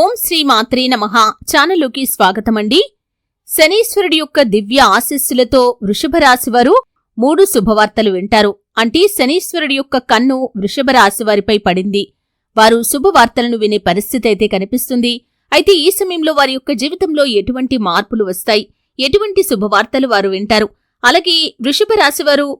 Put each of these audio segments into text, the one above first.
ఓం శ్రీ మాత్రే నమః. ఛానల్లోకి స్వాగతమండి. శనీశ్వరుడి యొక్క దివ్య ఆశీస్సులతో వృషభరాశివారు మూడు శుభవార్తలు వింటారు. అంటే శనీశ్వరుడి యొక్క కన్ను వృషభరాశివారిపై వారిపై పడింది. వారు శుభవార్తలను వినే పరిస్థితి అయితే కనిపిస్తుంది. అయితే ఈ సమయంలో వారి యొక్క జీవితంలో ఎటువంటి మార్పులు వస్తాయి? ఎటువంటి శుభవార్తలు వారు వింటారు? అలాగే వృషభ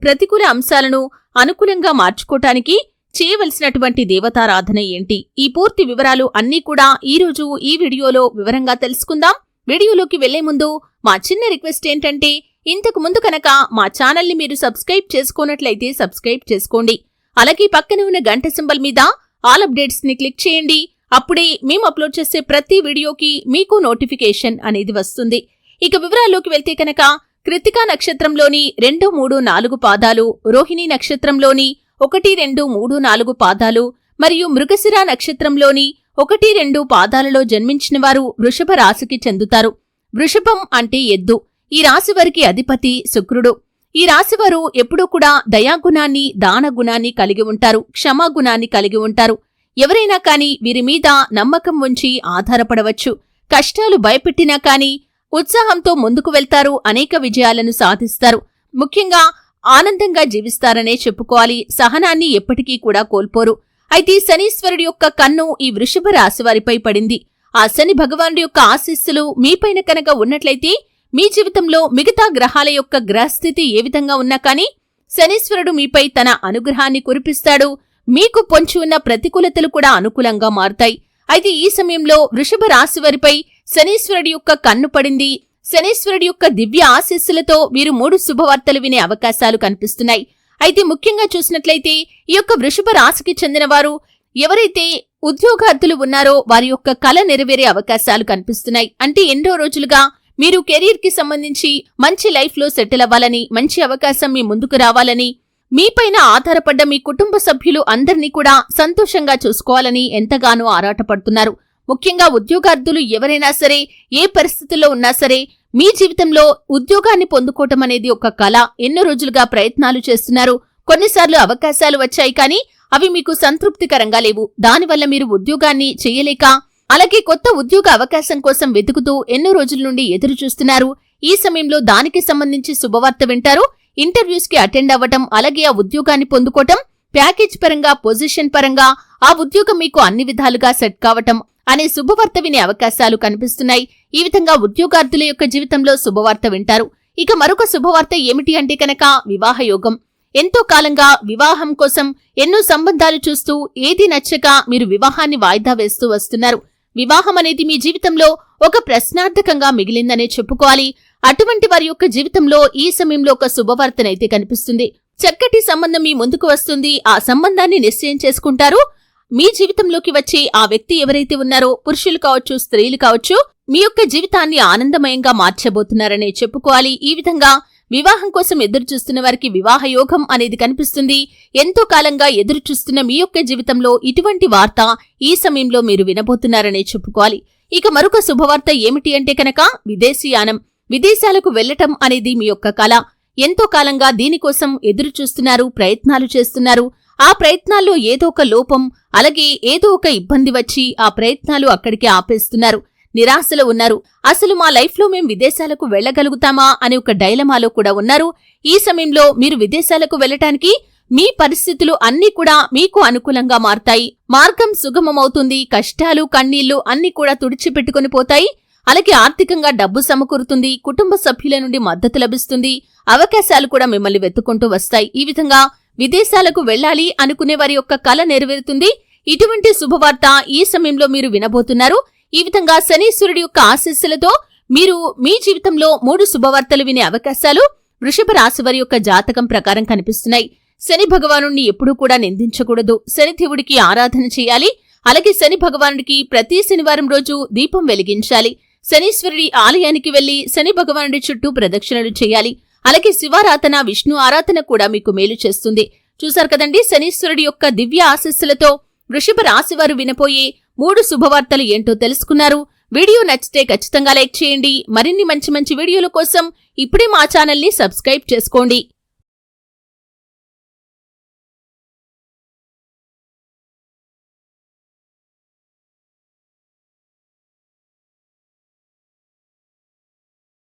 ప్రతికూల అంశాలను అనుకూలంగా మార్చుకోటానికి చేయవలసినటువంటి దేవతారాధన ఏంటి? ఈ పూర్తి వివరాలు అన్నీ కూడా ఈ రోజు ఈ వీడియోలో వివరంగా తెలుసుకుందాం. వీడియోలోకి వెళ్ళే ముందు మా చిన్న రిక్వెస్ట్ ఏంటంటే ఇంతకు ముందు కనుక మా ఛానల్ని మీరు సబ్స్క్రైబ్ చేసుకున్నట్లయితే సబ్స్క్రైబ్ చేసుకోండి. అలాగే పక్కన ఉన్న గంట సింబల్ మీద ఆల్ అప్డేట్స్ని క్లిక్ చేయండి. అప్పుడే మేము అప్లోడ్ చేసే ప్రతి వీడియోకి మీకు నోటిఫికేషన్ అనేది వస్తుంది. ఇక వివరాల్లోకి వెళ్తే కనుక కృతికా నక్షత్రంలోని రెండు మూడు నాలుగు పాదాలు రోహిణి నక్షత్రంలోని ఒకటి రెండు మూడు నాలుగు పాదాలు మరియు మృగశిర నక్షత్రంలోని ఒకటి రెండు పాదాలలో జన్మించిన వారు వృషభ రాశికి చెందుతారు. వృషభం అంటే ఎద్దు. ఈ రాశి వారికి అధిపతి శుక్రుడు. ఈ రాశివారు ఎప్పుడూ కూడా దయాగుణాన్ని దానగుణాన్ని కలిగి ఉంటారు క్షమాగుణాన్ని కలిగి ఉంటారు. ఎవరైనా కాని వీరి మీద నమ్మకం ఉంచి ఆధారపడవచ్చు. కష్టాలు భయపెట్టినా కాని ఉత్సాహంతో ముందుకు వెళ్తారు అనేక విజయాలను సాధిస్తారు. ముఖ్యంగా ఆనందంగా జీవిస్తారనే చెప్పుకోవాలి. సహనాన్ని ఎప్పటికీ కూడా కోల్పోరు. అయితే శనీశ్వరుడి యొక్క కన్ను ఈ వృషభ రాశివారిపై పడింది. ఆ శని భగవానుడి యొక్క ఆశీస్సులు మీపైన కనుక ఉన్నట్లయితే మీ జీవితంలో మిగతా గ్రహాల యొక్క గ్రహస్థితి ఏ విధంగా ఉన్నా కానీ శనీశ్వరుడు మీపై తన అనుగ్రహాన్ని కురిపిస్తాడు. మీకు పొంచి ఉన్న ప్రతికూలతలు కూడా అనుకూలంగా మారుతాయి. అయితే ఈ సమయంలో వృషభ రాశి వారిపై శనీశ్వరుడి యొక్క కన్ను పడింది. శనేశ్వరుడి యొక్క దివ్య ఆశీస్సులతో వీరు మూడు శుభవార్తలు వినే అవకాశాలు కనిపిస్తున్నాయి. అయితే ముఖ్యంగా చూసినట్లయితే ఈ యొక్క వృషభ రాశికి చెందిన వారు ఎవరైతే ఉద్యోగార్థులు ఉన్నారో వారి యొక్క కళ నెరవేరే అవకాశాలు కనిపిస్తున్నాయి. అంటే ఎన్నో రోజులుగా మీరు కెరీర్కి సంబంధించి మంచి లైఫ్లో సెటిల్ అవ్వాలని మంచి అవకాశం మీ ముందుకు రావాలని మీపైన ఆధారపడ్డ మీ కుటుంబ సభ్యులు అందరినీ కూడా సంతోషంగా చూసుకోవాలని ఎంతగానో ఆరాటపడుతున్నారు. ముఖ్యంగా ఉద్యోగార్థులు ఎవరైనా సరే ఏ పరిస్థితుల్లో ఉన్నా సరే మీ జీవితంలో ఉద్యోగాన్ని పొందుకోవటం అనేది ఒక కళ. ఎన్నో రోజులుగా ప్రయత్నాలు చేస్తున్నారు. కొన్నిసార్లు అవకాశాలు వచ్చాయి కానీ అవి మీకు సంతృప్తికరంగా లేవు. దానివల్ల మీరు ఉద్యోగాన్ని చేయలేక అలాగే కొత్త ఉద్యోగ అవకాశం కోసం వెతుకుతూ ఎన్నో రోజుల నుండి ఎదురు చూస్తున్నారు. ఈ సమయంలో దానికి సంబంధించి శుభవార్త వింటారు. ఇంటర్వ్యూస్కి అటెండ్ అవ్వటం అలాగే ఆ ఉద్యోగాన్ని పొందుకోవటం ప్యాకేజ్ పరంగా పొజిషన్ పరంగా ఆ ఉద్యోగం మీకు అన్ని విధాలుగా సెట్ కావటం అనే శుభవార్త వినే అవకాశాలు కనిపిస్తున్నాయి. ఈ విధంగా ఉద్యోగార్థుల యొక్క జీవితంలో శుభవార్త వింటారు. ఇక మరొక శుభవార్త ఏమిటి అంటే కనుక వివాహ యోగం. ఎంతో కాలంగా వివాహం కోసం ఎన్నో సంబంధాలు చూస్తూ ఏది నచ్చక మీరు వివాహాన్ని వాయిదా వేస్తూ వస్తున్నారు. వివాహం అనేది మీ జీవితంలో ఒక ప్రశ్నార్థకంగా మిగిలిందనే చెప్పుకోవాలి. అటువంటి వారి యొక్క జీవితంలో ఈ సమయంలో ఒక శుభవార్తనైతే కనిపిస్తుంది. చక్కటి సంబంధం మీ ముందుకు వస్తుంది. ఆ సంబంధాన్ని నిశ్చయం చేసుకుంటారు. మీ జీవితంలోకి వచ్చే ఆ వ్యక్తి ఎవరైతే ఉన్నారో పురుషులు కావచ్చు స్త్రీలు కావచ్చు మీ యొక్క జీవితాన్ని ఆనందమయంగా మార్చబోతున్నారనే చెప్పుకోవాలి. ఈ విధంగా వివాహం కోసం ఎదురు చూస్తున్న వారికి వివాహ యోగం అనేది కనిపిస్తుంది. ఎంతో కాలంగా ఎదురు చూస్తున్న మీ యొక్క జీవితంలో ఇటువంటి వార్త ఈ సమయంలో మీరు వినబోతున్నారనే చెప్పుకోవాలి. ఇక మరొక శుభవార్త ఏమిటి అంటే కనుక విదేశీయానం విదేశాలకు వెళ్ళటం అనేది మీ యొక్క కళ. ఎంతో కాలంగా దీనికోసం ఎదురు చూస్తున్నారు ప్రయత్నాలు చేస్తున్నారు. ఆ ప్రయత్నాల్లో ఏదో ఒక లోపం అలాగే ఏదో ఒక ఇబ్బంది వచ్చి ఆ ప్రయత్నాలు అక్కడికి ఆపేస్తున్నారు. నిరాశలో ఉన్నారు. అసలు మా లైఫ్లో మేం విదేశాలకు వెళ్ళగలుగుతామా అనే ఒక డైలమాలో కూడా ఉన్నారు. ఈ సమయంలో మీరు విదేశాలకు వెళ్ళటానికి మీ పరిస్థితులు అన్నీ కూడా మీకు అనుకూలంగా మారతాయి. మార్గం సుగమమవుతుంది కష్టాలు కన్నీళ్ళు అన్నీ కూడా తుడిచిపెట్టుకుని పోతాయి. అలాగే ఆర్థికంగా డబ్బు సమకూరుతుంది కుటుంబ సభ్యుల నుండి మద్దతు లభిస్తుంది అవకాశాలు కూడా మిమ్మల్ని వెతుకుంటూ వస్తాయి. ఈ విధంగా విదేశాలకు వెళ్ళాలి అనుకునే వారి యొక్క కల నెరవేరుతుంది. ఇటువంటి శుభవార్త ఈ సమయంలో మీరు వినబోతున్నారు. ఈ విధంగా శనీశ్వరుడి యొక్క ఆశీస్సులతో మీరు మీ జీవితంలో మూడు శుభవార్తలు వినే అవకాశాలు వృషభ రాశి వారి యొక్క జాతకం ప్రకారం కనిపిస్తున్నాయి. శని భగవాను ఎప్పుడూ కూడా నిందించకూడదు. శని దేవుడికి ఆరాధన చేయాలి. అలాగే శని భగవానుడికి ప్రతి శనివారం రోజు దీపం వెలిగించాలి. శనీశ్వరుడి ఆలయానికి వెళ్ళి శని భగవానుడి చుట్టూ ప్రదక్షిణలు చేయాలి. అలాగే శివారాధన విష్ణు ఆరాధన కూడా మీకు మేలు చేస్తుంది. చూశారు కదండి శనీశ్వరుడి యొక్క దివ్య ఆశస్సులతో వృషభ రాశివారు వినపోయే మూడు శుభవార్తలు ఏంటో తెలుసుకున్నారు. వీడియో నచ్చితే ఖచ్చితంగా లైక్ చేయండి. మరిన్ని మంచి మంచి వీడియోల కోసం ఇప్పుడే మా ఛానల్ని సబ్స్క్రైబ్ చేసుకోండి.